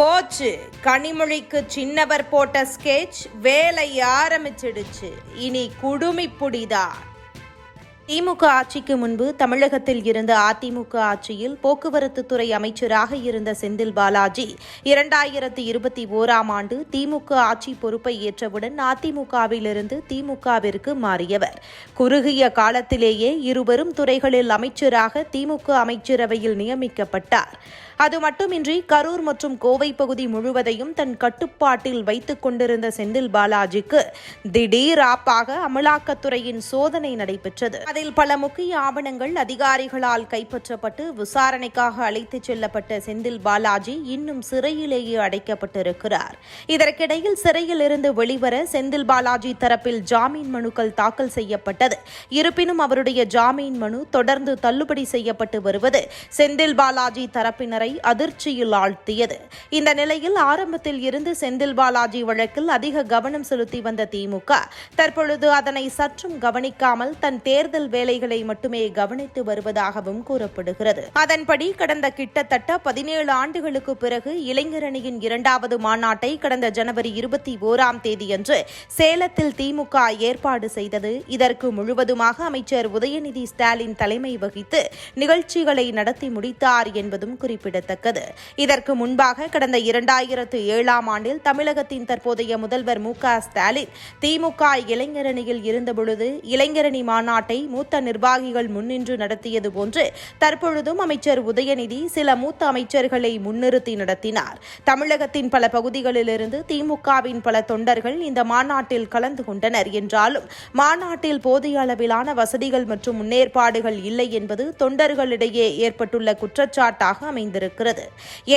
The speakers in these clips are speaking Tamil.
போச்சு. கனிமொழிக்கு சின்னவர் போட்ட ஸ்கெட்ச் வேலை ஆரம்பிச்சிடுச்சு. இனி குடுமி புடிதான் திமுக ஆட்சிக்கு முன்பு தமிழகத்தில் இருந்த அதிமுக ஆட்சியில் போக்குவரத்து துறை அமைச்சராக இருந்த செந்தில் பாலாஜி இரண்டாயிரத்து இருபத்தி ஓராம் ஆண்டு திமுக ஆட்சி பொறுப்பை ஏற்றவுடன் அதிமுகவிலிருந்து திமுகவிற்கு மாறியவர். குறுகிய காலத்திலேயே இருவரும் துறைகளில் அமைச்சராக திமுக அமைச்சரவையில் நியமிக்கப்பட்டார். அது மட்டுமின்றி கரூர் மற்றும் கோவை பகுதி முழுவதையும் தன் கட்டுப்பாட்டில் வைத்துக் கொண்டிருந்த செந்தில் பாலாஜிக்கு திடீர் ஆப்பாக அமலாக்கத்துறையின் சோதனை நடைபெற்றது. அதில் பல முக்கிய ஆவணங்கள் அதிகாரிகளால் கைப்பற்றப்பட்டு விசாரணைக்காக அழைத்துச் செல்லப்பட்ட செந்தில் பாலாஜி இன்னும் சிறையிலேயே அடைக்கப்பட்டிருக்கிறார். இதற்கிடையில் சிறையில் இருந்து வெளிவர செந்தில் பாலாஜி தரப்பில் ஜாமீன் மனுக்கள் தாக்கல் செய்யப்பட்டது. இருப்பினும் அவருடைய ஜாமீன் மனு தொடர்ந்து தள்ளுபடி செய்யப்பட்டு வருவது செந்தில் பாலாஜி தரப்பினரை அதிர்ச்சியில் ஆழ்த்தியது. இந்த நிலையில் ஆரம்பத்தில் இருந்து செந்தில் பாலாஜி வழக்கில் அதிக கவனம் செலுத்தி வந்த திமுக தற்பொழுது அதனை சற்றும் கவனிக்காமல் தன் தேர்தல் வேலைகளை மட்டுமே கவனித்து வருவதாகவும் கூறப்படுகிறது. அதன்படி கடந்த கிட்டத்தட்ட பதினேழு ஆண்டுகளுக்கு பிறகு இளைஞரணியின் இரண்டாவது மாநாட்டை கடந்த ஜனவரி இருபத்தி ஓராம் தேதியன்று சேலத்தில் திமுக ஏற்பாடு செய்தது. இதற்கு முழுவதுமாக அமைச்சர் உதயநிதி ஸ்டாலின் தலைமை வகித்து நிகழ்ச்சிகளை நடத்தி முடித்தார் என்பதும் குறிப்பிடத்தக்கது. இதற்கு முன்பாக கடந்த இரண்டாயிரத்து ஏழாம் ஆண்டில் தமிழகத்தின் தற்போதைய முதல்வர் மு க ஸ்டாலின் திமுக இளைஞரணியில் இருந்தபொழுது இளைஞரணி மாநாட்டை மு மூத்த நிர்வாகிகள் முன்னின்று நடத்தியது போன்று தற்பொழுதும் அமைச்சர் உதயநிதி சில மூத்த அமைச்சர்களை முன்னிறுத்தி நடத்தினார். தமிழகத்தின் பல பகுதிகளிலிருந்து திமுகவின் பல தொண்டர்கள் இந்த மாநாட்டில் கலந்து கொண்டனர். என்றாலும் மாநாட்டில் போதிய அளவிலான வசதிகள் மற்றும் முன்னேற்பாடுகள் இல்லை என்பது தொண்டர்களிடையே ஏற்பட்டுள்ள குற்றச்சாட்டாக அமைந்திருக்கிறது.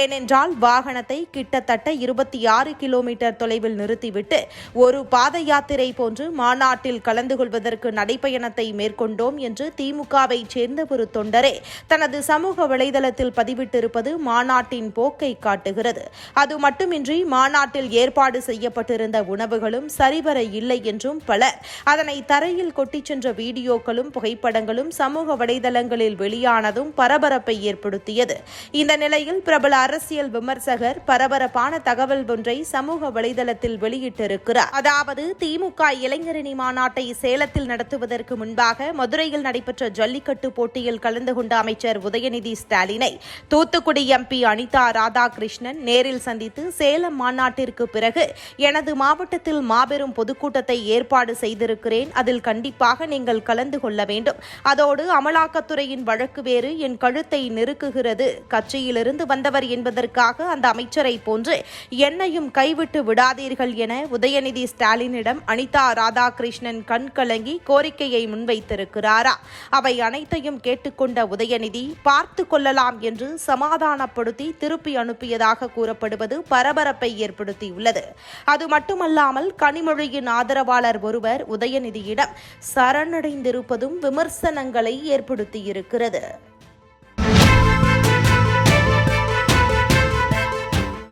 ஏனென்றால் வாகனத்தை கிட்டத்தட்ட இருபத்தி ஆறு கிலோமீட்டர் தொலைவில் நிறுத்திவிட்டு ஒரு பாத யாத்திரை போன்று மாநாட்டில் கலந்து கொள்வதற்கு நடைபயணத்தை நடைப்பயணத்தை கொண்டோம் என்று திமுகவை சேர்ந்த ஒரு தொண்டரே தனது சமூக வலைதளத்தில் பதிவிட்டிருப்பது மாநாட்டின் போக்கை காட்டுகிறது. அது மட்டுமின்றி மாநாட்டில் ஏற்பாடு செய்யப்பட்டிருந்த உணவுகளும் சரிவர இல்லை என்றும் பலர் அதனை தரையில் கொட்டிச் சென்ற வீடியோக்களும் புகைப்படங்களும் சமூக வலைதளங்களில் வெளியானதும் பரபரப்பை ஏற்படுத்தியது. இந்த நிலையில் பிரபல அரசியல் விமர்சகர் பரபரப்பான தகவல் ஒன்றை சமூக வலைதளத்தில் வெளியிட்டிருக்கிறார். அதாவது திமுக இளைஞரணி மாநாட்டை சேலத்தில் நடத்துவதற்கு முன்பாக மதுரையில் நடைபெற்ற ஜல்லிக்கட்டு போட்டியில் கலந்து கொண்ட அமைச்சர் உதயநிதி ஸ்டாலினை தூத்துக்குடி எம்பி அனிதா ராதாகிருஷ்ணன் நேரில் சந்தித்து சேலம் மாநாட்டிற்கு பிறகு எனது மாவட்டத்தில் மாபெரும் பொதுக்கூட்டத்தை ஏற்பாடு செய்திருக்கிறேன். அதில் கண்டிப்பாக நீங்கள் கலந்து கொள்ள வேண்டும். அதோடு அமலாக்கத்துறையின் வழக்கு வேறு. என் கழுத்தை நெருக்குகிறது. கட்சியிலிருந்து வந்தவர் என்பதற்காக அந்த அமைச்சரை போன்று என்னையும் கைவிட்டு விடாதீர்கள் என உதயநிதி ஸ்டாலினிடம் அனிதா ராதாகிருஷ்ணன் கண் கலங்கி கோரிக்கையை முன்வைத்திருக்கிறார் அவை அனைத்தையும் கேட்டுக்கொண்ட உதயநிதி பார்த்து கொள்ளலாம் என்று சமாதானப்படுத்தி திருப்பி அனுப்பியதாக கூறப்படுவது பரபரப்பை ஏற்படுத்தியுள்ளது. அது மட்டுமல்லாமல் கனிமொழியின் ஆதரவாளர் ஒருவர் உதயநிதியிடம் சரணடைந்திருப்பதும் விமர்சனங்களை ஏற்படுத்தியிருக்கிறது.